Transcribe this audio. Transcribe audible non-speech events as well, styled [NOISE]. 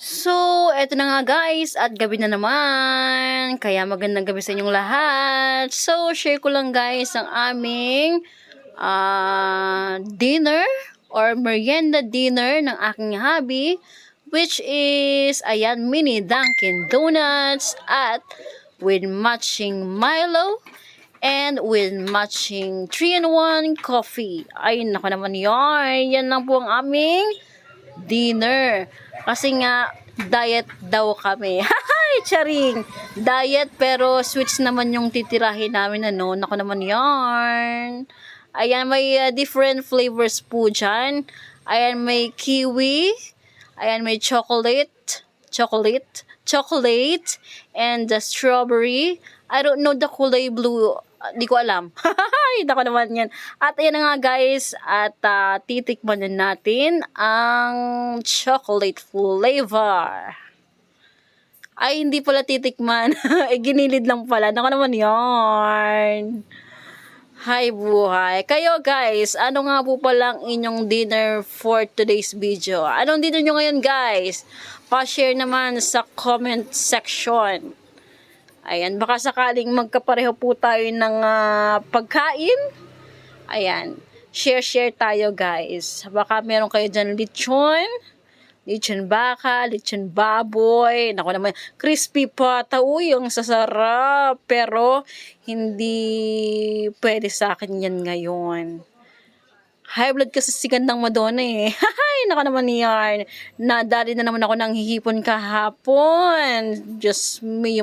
So, eto na nga guys, at gabi na naman. Kaya magandang gabi sa inyong lahat. So, share ko lang guys ang aming ah, dinner or merienda dinner ng aking hubby. Which is, ayan, mini Dunkin Donuts at with matching Milo and with matching 3-in-1 coffee. Ay, nako naman yarn. Yan lang po ang aming dinner. Kasi nga, diet daw kami. [LAUGHS] Hay, charing! Diet pero sweets naman yung titirahin namin ano. Nako naman yarn. Ayan, may uh, different flavors po dyan. Ayan, may kiwi. Ayan, may chocolate. Chocolate. Chocolate. And the strawberry. I don't know the kulay blue. Ah, Di ko alam. [LAUGHS] Ay, nako naman yan. At ayan nga guys. At ah, titikman na natin ang chocolate flavor. Ay, hindi pala titikman. [LAUGHS] eh, ginilid lang pala. Nako naman yarn. Hi buhay. Kayo guys, ano nga po palang inyong dinner for today's video? Anong dinner nyo ngayon guys? Pa-share naman sa comment section. Ayan, baka sakaling magkapareho po tayo ng ah, pagkain. Ayan, share-share tayo guys. Baka meron kayo dyan lechon, lechon baka, lechon baboy. Naku naman, crispy pata. Uy, ang sasarap. Pero, hindi pwede sa akin yan ngayon. High blood kasi si Gandang Madonna eh. [LAUGHS] Hay, naka naman yarn. Nadali na naman ako ng hihipon kahapon. Just me